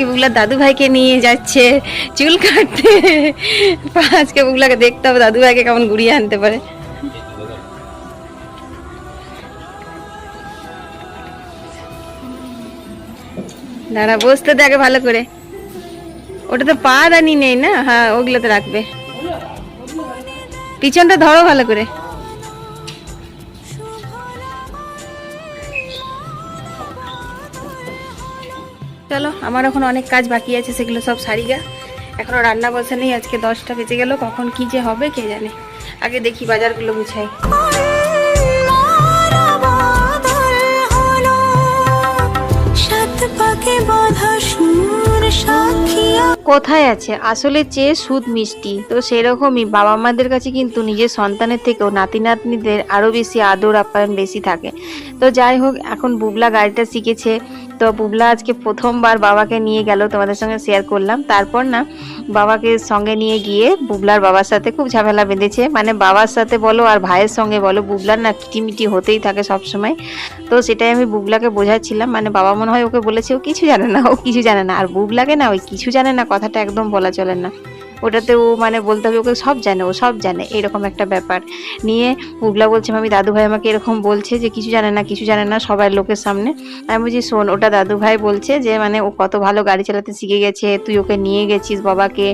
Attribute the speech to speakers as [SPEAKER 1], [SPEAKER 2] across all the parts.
[SPEAKER 1] আজকে বুগলার দাদু ভাইকে নিয়ে যাচ্ছে, চুল কাটতে। আজকে বুগলাকে দেখতে হবে দাদু ভাইকে কেমন ঘুরিয়ে আনতে পারে। দাঁড়া, বসতে দেখে ভালো করে। ওটা তো পা দানি নেই না? হ্যাঁ ওগুলোতে রাখবে। পিছনটা ধরো ভালো করে। চলো, আমার এখন অনেক কাজ বাকি আছে, সেগুলো সব সারিগা এখনও রান্না বসে নেই, আজকে দশটা বেজে গেল, কখন কি যে হবে কে জানে। আগে দেখি বাজারগুলো গুছাই। কোথায় আছে? আসলে চেয়ে সুদ মিষ্টি। তো সেরকমই বাবা মাদের কাছে কিন্তু নিজের সন্তানের থেকেও নাতি নাতনিদের আরও বেশি আদর আপ্যায়ন বেশি থাকে। তো যাই হোক, এখন বুবলা গাড়িটা শিখেছে। তো বুবলা আজকে প্রথমবার বাবাকে নিয়ে গেল, তোমাদের সঙ্গে শেয়ার করলাম। তারপর না, বাবাকে সঙ্গে নিয়ে গিয়ে বুবলার বাবার সাথে খুব ঝামেলা বেঁধেছে। মানে বাবার সাথে বলো আর ভাইয়ের সঙ্গে বলো, বুবলার না কিটিমিটি হতেই থাকে সব সময় তো সেটাই আমি বুবলাকে বোঝাচ্ছিলাম। মানে বাবা মনে হয় ওকে বলেছে, ও কিছু জানে না, ও কিছু জানে না। আর বুবলাকে না, ওই কিছু জানে না, কথাটা একদম বলা চলে না। ওটাতে ও মানে বলতে হবে, ওকে সব জানে, ও সব জানে, এরকম একটা ব্যাপার। নিয়ে উগলা বলছে আমি দাদু ভাই আমাকে এরকম বলছে যে, কিছু জানে না, কিছু জানে না সবাই লোকের সামনে। আমি বলছি, শোন, ওটা দাদু ভাই বলছে যে মানে ও কত ভালো গাড়ি চালাতে শিখে গেছে, তুই ওকে নিয়ে গেছিস বাবাকে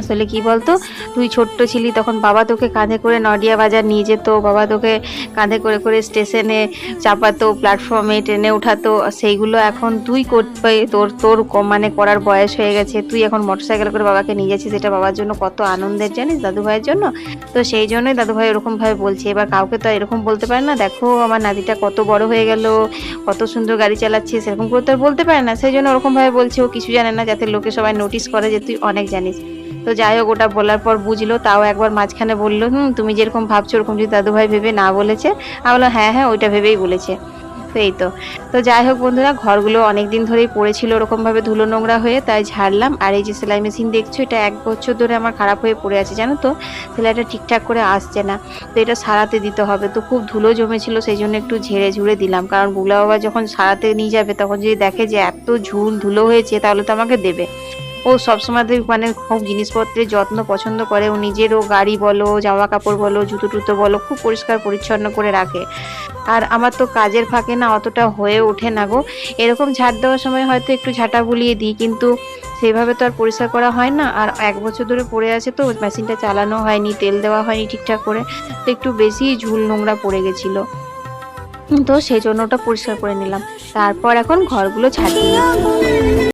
[SPEAKER 1] আসলে কি বলতো? তুই ছোট্ট ছিলি তখন বাবা তোকে কাঁধে করে নডিয়া বাজার নিয়ে যেত, বাবা তোকে কাঁধে করে করে স্টেশনে চাপাতো প্ল্যাটফর্মে ট্রেনে উঠাতো, সেইগুলো এখন তুই করতে, তোর তোর মানে করার বয়স হয়ে গেছে, তুই এখন মোটরসাইকেল করে বাবাকে নিয়ে যাচ্ছিস, এটা বাবার জন্য কত আনন্দের, জানিস দাদুভাইয়ের জন্য? তো সেই জন্যই দাদু ভাই এরকম বলছে, এবার কাউকে তো এরকম বলতে পারে না, দেখো আমার নাতিটা কত বড় হয়ে গেল, কত সুন্দর গাড়ি চালাচ্ছে, সেরকম করে তো বলতে পারে না, সেই জন্য ওরকমভাবে বলছে, ও কিছু জানে না, যাতে লোকে সবাই নোটিস করে যে তুই অনেক জানিস। তো যাই হোক, ওটা বলার পর বুঝলো, তাও একবার মাঝখানে বলল, হুম, তুমি যেরকম ভাবছ, ওরকম যদি দাদু ভাই ভেবে না বলেছে? আমি বললাম হ্যাঁ হ্যাঁ ওইটা ভেবেই বলেছে। তো এই তো। তো যাই হোক বন্ধুরা, ঘরগুলো অনেক দিন ধরেই পড়েছিল ওরকমভাবে ধুলো নোংরা হয়ে, তাই ঝাড়লাম। আর এই যে সেলাই মেশিন দেখছ, এটা এক বছর ধরে আমার খারাপ হয়ে পড়ে আছে, জানো তো? সেলাইটা ঠিকঠাক করে আসছে না। তো এটা সারাতে দিতে হবে। তো খুব ধুলো জমেছিল, সেই জন্য একটু ঝেড়ে ঝুড়ে দিলাম। কারণ বুলা বাবা যখন সারাতে নিয়ে যাবে, তখন যদি দেখে যে এত ঝুল ধুলো হয়েছে, তাহলে তো আমাকে দেবে। ও সবসময় মানে খুব জিনিসপত্রের যত্ন পছন্দ করে। ও নিজেরও গাড়ি বলো, জামা কাপড় বলো, জুতো টুতো বলো, খুব পরিষ্কার পরিচ্ছন্ন করে রাখে। আর আমার তো কাজের ফাঁকে না অতটা হয়ে ওঠে না গো। এরকম ঝাড় দেওয়ার সময় হয়তো একটু ঝাঁটা বুলিয়ে দিই, কিন্তু সেভাবে তো আর পরিষ্কার করা হয় না। আর এক বছর ধরে পড়ে আছে তো, মেশিনটা চালানো হয়নি, তেল দেওয়া হয়নি ঠিকঠাক করে। তো একটু বেশি ঝুল নোংরা পড়ে গেছিল। তো সেই জন্য ওটা পরিষ্কার করে নিলাম। তারপর এখন ঘরগুলো ছাড়িয়ে